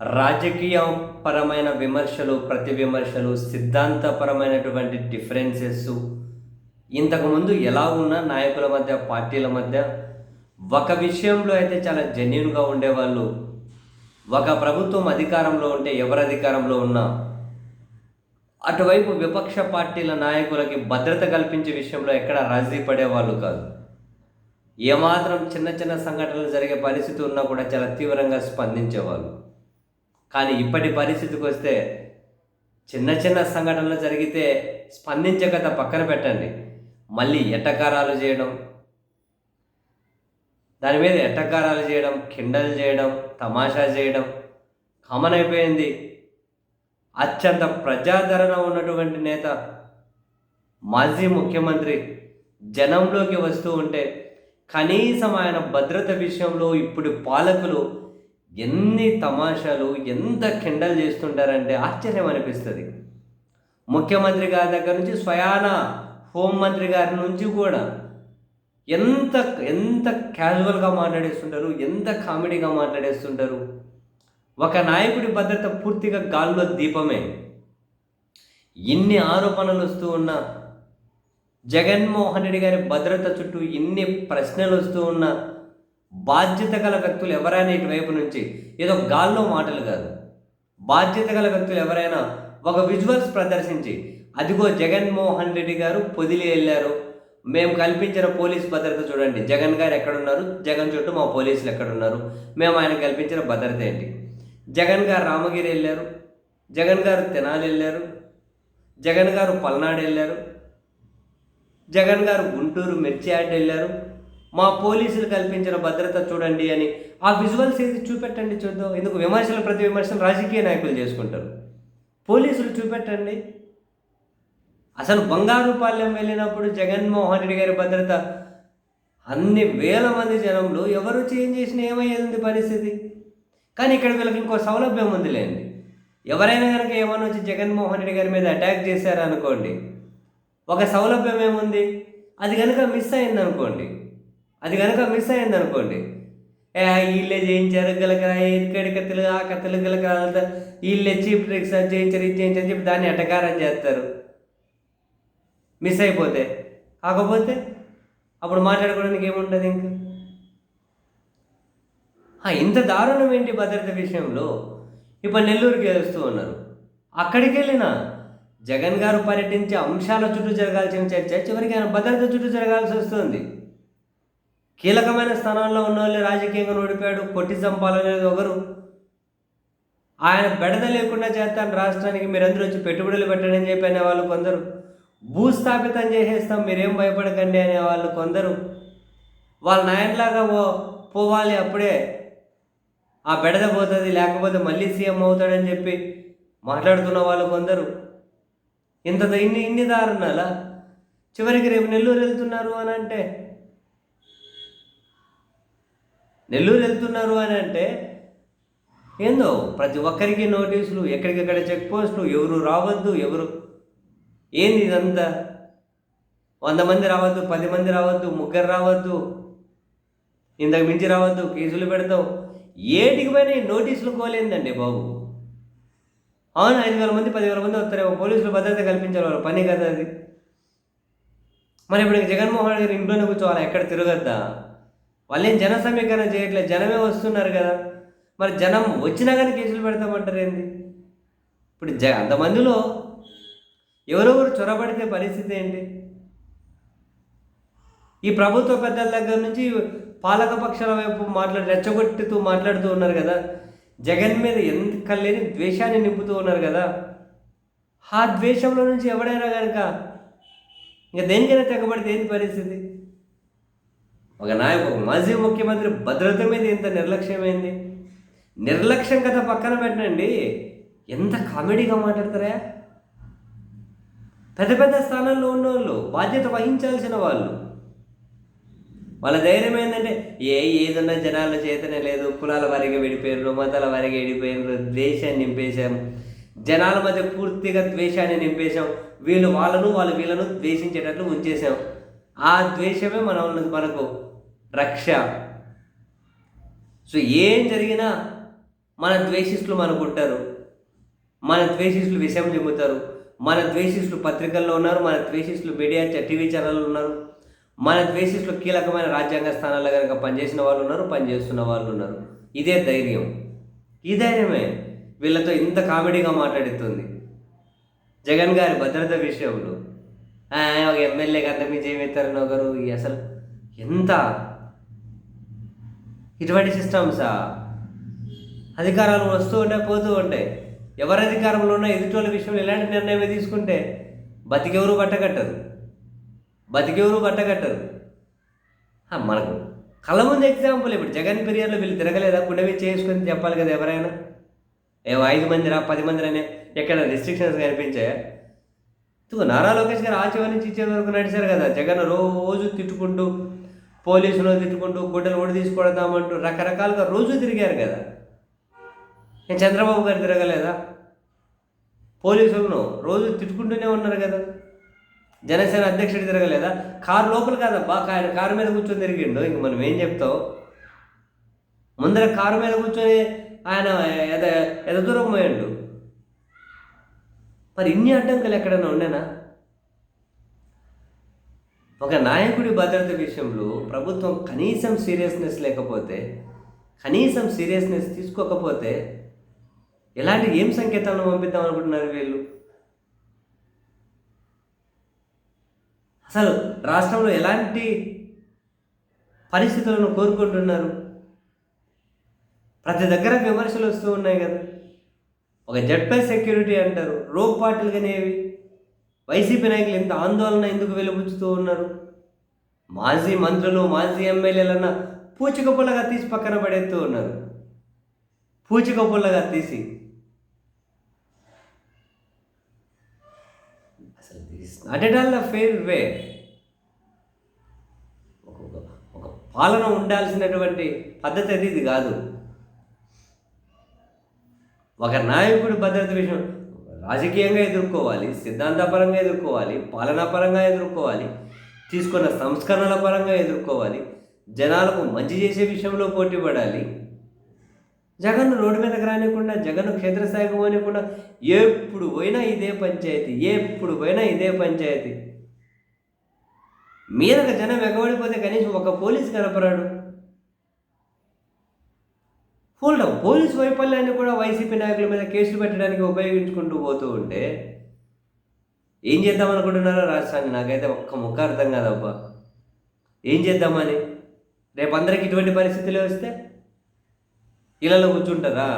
రాజకీయ పరమైన విమర్శలు ప్రతి విమర్శలు సిద్ధాంతపరమైనటువంటి డిఫరెన్సెస్ ఇంతకుముందు ఎలా ఉన్న నాయకుల మధ్య పార్టీల మధ్య ఒక విషయంలో అయితే చాలా జెన్యున్గా ఉండేవాళ్ళు. ఒక ప్రభుత్వం అధికారంలో ఉంటే ఎవరు అధికారంలో ఉన్నా అటువైపు విపక్ష పార్టీల నాయకులకి భద్రత కల్పించే విషయంలో ఎక్కడ రాజీ పడేవాళ్ళు కాదు. ఏమాత్రం చిన్న చిన్న సంఘటనలు జరిగే పరిస్థితి ఉన్నా కూడా చాలా తీవ్రంగా స్పందించేవాళ్ళు. కానీ ఇప్పటి పరిస్థితికి వస్తే చిన్న చిన్న సంఘటనలు జరిగితే స్పందించక పక్కన పెట్టండి. మళ్ళీ ఎట్టకారాలు చేయడం దాని మీద ఎట్టకారాలు చేయడం కిండలు చేయడం తమాషా చేయడం కామన్ అయిపోయింది. అత్యంత ప్రజాదరణ ఉన్నటువంటి నేత మాజీ ముఖ్యమంత్రి జనంలోకి వస్తూ ఉంటే కనీసం ఆయన భద్రత విషయంలో ఇప్పుడు పాలకులు ఎన్ని తమాషాలు ఎంత కిండలు చేస్తుంటారంటే ఆశ్చర్యం అనిపిస్తుంది. ముఖ్యమంత్రి గారి దగ్గర నుంచి స్వయాన హోంమంత్రి గారి నుంచి కూడా ఎంత ఎంత క్యాజువల్గా మాట్లాడేస్తుంటారు ఎంత కామెడీగా మాట్లాడేస్తుంటారు. ఒక నాయకుడి భద్రత పూర్తిగా గాల్లో దీపమే. ఇన్ని ఆరోపణలు వస్తూ ఉన్నా జగన్మోహన్ రెడ్డి గారి భద్రత చుట్టూ ఇన్ని ప్రశ్నలు వస్తూ ఉన్నా బాధ్యత గల వ్యక్తులు ఎవరైనా ఇటువైపు నుంచి ఏదో గాల్లో మాటలు కాదు. బాధ్యత గల వ్యక్తులు ఎవరైనా ఒక విజువల్స్ ప్రదర్శించి అదిగో జగన్మోహన్ రెడ్డి గారు పొదిలి వెళ్ళారు. మేము కల్పించిన పోలీస్ భద్రత చూడండి. జగన్ గారు ఎక్కడున్నారు? జగన్ చుట్టూ మా పోలీసులు ఎక్కడున్నారు? మేము ఆయన కల్పించిన భద్రత ఏంటి? జగన్ గారు రామగిరి వెళ్ళారు. జగన్ గారు తెనాలి వెళ్ళారు. జగన్ గారు పల్నాడు వెళ్ళారు. జగన్ గారు గుంటూరు మిర్చియాడ్ వెళ్ళారు. మా పోలీసులు కల్పించిన భద్రత చూడండి అని. ఆ విజువల్స్ ఏది చూపెట్టండి చూద్దాం. ఎందుకు విమర్శలు ప్రతి విమర్శలు రాజకీయ నాయకులు చేసుకుంటారు. పోలీసులు చూపెట్టండి. అసలు బంగారుపాలెం వెళ్ళినప్పుడు జగన్మోహన్ రెడ్డి గారి భద్రత అన్ని వేల మంది జనంలో ఎవరు చేంజ్ చేసినా ఏమయ్యేది పరిస్థితి? కానీ ఇక్కడ వీళ్ళకి ఇంకో సౌలభ్యం ఉంది లేండి ఎవరైనా కనుక ఏమైనా వచ్చి జగన్మోహన్ రెడ్డి గారి మీద అటాక్ చేశారనుకోండి ఒక సౌలభ్యం ఏముంది? అది కనుక మిస్ అయింది అనుకోండి అది కనుక మిస్ అయింది అనుకోండి వీళ్ళే చేయించారు గలక ఇక్కడ కత్తులు ఆ కత్తులు గలక వీళ్ళే చీప్ ట్రిక్స్ అది చేయించారు ఇది చేయించారు చెప్పి దాన్ని ఎటకారం చేస్తారు. మిస్ అయిపోతే. కాకపోతే అప్పుడు మాట్లాడుకోవడానికి ఏముంటుంది ఇంకా? ఇంత దారుణం ఏంటి భద్రత విషయంలో? ఇప్పుడు నెల్లూరుకి వస్తూ ఉన్నారు. అక్కడికి వెళ్ళిన జగన్ గారు పర్యటించే అంశాల చుట్టూ జరగాల్సిన చర్చ చివరికి ఆయన భద్రత చుట్టూ జరగాల్సి వస్తుంది. కీలకమైన స్థానాల్లో ఉన్న వాళ్ళు రాజకీయంగా ఓడిపోయాడు కొట్టి చంపాలనేది ఒకరు. ఆయన బెడద లేకుండా చేస్తాను రాష్ట్రానికి మీరందరూ వచ్చి పెట్టుబడులు పెట్టండి అని చెప్పి అనేవాళ్ళు కొందరు. భూస్థాపితం చేసేస్తాం మీరేం భయపడకండి అనేవాళ్ళు కొందరు. వాళ్ళ నాయనలాగా ఓ పోవాలి అప్పుడే ఆ బెడద పోతుంది లేకపోతే మళ్ళీ సీఎం అవుతాడని చెప్పి మాట్లాడుతున్న వాళ్ళు కొందరు. ఇంత ఇన్ని ఇన్ని దారుణాలా? చివరికి రేపు నెల్లూరు వెళ్తున్నారు అని అంటే నెల్లూరు వెళ్తున్నారు అని అంటే ఏందో ప్రతి ఒక్కరికి నోటీసులు ఎక్కడికక్కడ చెక్ పోస్టులు ఎవరు రావద్దు ఎవరు ఏంది ఇదంతా? వంద మంది రావద్దు పది మంది రావద్దు ముగ్గురు రావద్దు ఇంతకు మించి రావద్దు కేసులు పెడతాం ఏటికి పోయినా నోటీసులు కోలేందండి బాబు. అవును ఐదు వేల మంది పదివేల మంది వస్తారేమో పోలీసులు భద్రత కల్పించాలి వాళ్ళ పని కదా అది. మరి ఇప్పుడు జగన్మోహన్ గారు ఇంట్లోనే కూర్చోవాలి? ఎక్కడ తిరగద్దా? వాళ్ళు ఏం జన సమీకరణ చేయట్లేదు జనమే వస్తున్నారు కదా. మరి జనం వచ్చినా కానీ కేసులు పెడతామంటారు ఏంది ఇప్పుడు జ అంతమందిలో ఎవరెవరు చొరబడితే పరిస్థితి ఏంటి? ఈ ప్రభుత్వ పెద్దల దగ్గర నుంచి పాలక పక్షాల వైపు మాట్లాడి రెచ్చగొట్టుతూ మాట్లాడుతూ ఉన్నారు కదా. జగన్ మీద ఎంత లేని ద్వేషాన్ని నింపుతూ ఉన్నారు కదా. ఆ ద్వేషంలో నుంచి ఎవడైనా కనుక ఇంకా దేనికైనా తెగబడితే ఏంటి పరిస్థితి? ఒక నాయకు ఒక మాజీ ముఖ్యమంత్రి భద్రత మీద ఎంత నిర్లక్ష్యమైంది? నిర్లక్ష్యం కదా పక్కన పెట్టండి. ఎంత కామెడీగా మాట్లాడతారా? పెద్ద పెద్ద స్థానాల్లో ఉన్నవాళ్ళు బాధ్యత వహించాల్సిన వాళ్ళు. వాళ్ళ ధైర్యం ఏంటంటే ఏ ఏదన్నా జనాల చేతనే లేదు కులాల వారిగా విడిపోయారు మతాల వారిగా విడిపోయారు ద్వేషాన్ని నింపేశాం. జనాల మధ్య పూర్తిగా ద్వేషాన్ని నింపేశాం. వీళ్ళు వాళ్ళను వాళ్ళు వీళ్ళను ద్వేషించేటట్లు ఉంచేశాం. ఆ ద్వేషమే మన మనకు. రక్ష. సో ఏం జరిగినా మన ద్వేషిస్తులు మనకు ఉంటారు. మన ద్వేషిస్తులు విషయం చెబుతారు. మన ద్వేషిస్తులు పత్రికల్లో ఉన్నారు. మన ద్వేషిస్తులు మీడియా టీవీ ఛానళ్ళు ఉన్నారు. మన ద్వేషిస్తులు కీలకమైన రాజ్యాంగ స్థానాల్లో కనుక పనిచేసిన వాళ్ళు ఉన్నారు. పనిచేస్తున్న వాళ్ళు ఉన్నారు. ఇదే ధైర్యం. ఈ ధైర్యమే వీళ్ళతో ఇంత కామెడీగా మాట్లాడుతుంది. జగన్ గారి భద్రత విషయంలో. ఆ, ఒక ఎమ్మెల్యేకి అంతమించి ఏమిస్తారని ఒకరు అసలు ఎంత ఇటువంటి సిస్టమ్సా అధికారాలు వస్తూ ఉంటాయి పోతూ ఉంటాయి. ఎవరు అధికారంలో ఉన్నా ఎదుటోళ్ళ విషయంలో ఎలాంటి నిర్ణయం తీసుకుంటే బతికెవరు పట్టగట్టరు బతికెవరు పట్టగట్టరు మనకు కళ్ళ ముందు ఎగ్జాంపుల్ ఇప్పుడు జగన్ పీరియడ్లో వీళ్ళు తిరగలేదా? గుండెవి చేసుకొని చెప్పాలి కదా ఎవరైనా? ఏ ఐదు మందిరా పది మంది ఎక్కడ రిస్ట్రిక్షన్స్ కనిపించాయా? నారా లోకేష్ గారు ఆ నుంచి ఇచ్చే వరకు నడిచారు కదా. జగన్ రోజు తిట్టుకుంటూ పోలీసులు తిట్టుకుంటూ గుడ్డలు కూడా తీసుకొడతామంటూ రకరకాలుగా రోజు తిరిగారు కదా. నేను చంద్రబాబు గారు తిరగలేదా? పోలీసులను రోజు తిట్టుకుంటూనే ఉన్నారు కదా. జనసేన అధ్యక్షుడు తిరగలేదా? కారు లోపల కాదబ్బా ఆయన కారు మీద కూర్చొని తిరిగిండు. ఇంక మనం ఏం చెప్తావు ముందర కారు మీద కూర్చొని ఆయన ఎద ఎద దూరం పోయిండు. మరి ఇన్ని అడ్డంకులు ఎక్కడైనా ఉండేనా? ఒక నాయకుడి భద్రత విషయంలో ప్రభుత్వం కనీసం సీరియస్నెస్ లేకపోతే కనీసం సీరియస్నెస్ తీసుకోకపోతే ఎలాంటి ఏం సంకేతాలను పంపిద్దాం అనుకుంటున్నారు వీళ్ళు? అసలు రాష్ట్రంలో ఎలాంటి పరిస్థితులను కోరుకుంటున్నారు? ప్రతి దగ్గర విమర్శలు వస్తూ ఉన్నాయి కదా. ఒక జడ్పై సెక్యూరిటీ అంటారు రోగ్ కానీ వైసీపీ నాయకులు ఎంత ఆందోళన ఎందుకు వెలుబుచ్చుతూ ఉన్నారు? మాజీ మంత్రులు మాజీ ఎమ్మెల్యేలన్న పూచిక పుల్లగా తీసి పక్కన పడేస్తూ ఉన్నారు. పూచిక పుల్లగా తీసి. అసలు not at all the fair way ఒక ఒక పాలన ఉండాల్సినటువంటి పద్ధతి అది ఇది కాదు. ఒక నాయకుడి భద్రత విషయం రాజకీయంగా ఎదుర్కోవాలి సిద్ధాంతపరంగా ఎదుర్కోవాలి పాలనాపరంగా ఎదుర్కోవాలి తీసుకున్న సంస్కరణల పరంగా ఎదుర్కోవాలి జనాలకు మంచి చేసే విషయంలో పోటీ పడాలి. జగన్ రోడ్డు మీదకి రానికుండా జగన్ క్షేత్రస్థాయికి పోనీయకుండా ఎప్పుడు పోయినా ఇదే పంచాయతీ ఎప్పుడు పోయినా ఇదే పంచాయతీ. మీదక జనం ఎగబడిపోతే కనీసం ఒక పోలీస్ కనపరాడు. ఫుల్ పోలీసు పోలీస్ వైఫల్యాన్ని కూడా వైసీపీ నాయకుల మీద కేసులు పెట్టడానికి ఉపయోగించుకుంటూ పోతూ ఉంటే ఏం చేద్దాం అనుకుంటున్నారో రాష్ట్రాన్ని నాకైతే ఒక్క ముక్క అర్థం కాదబ్బా. ఏం చేద్దామని రేపు అందరికి ఇటువంటి పరిస్థితులు వస్తే ఇళ్ళలో కూర్చుంటారా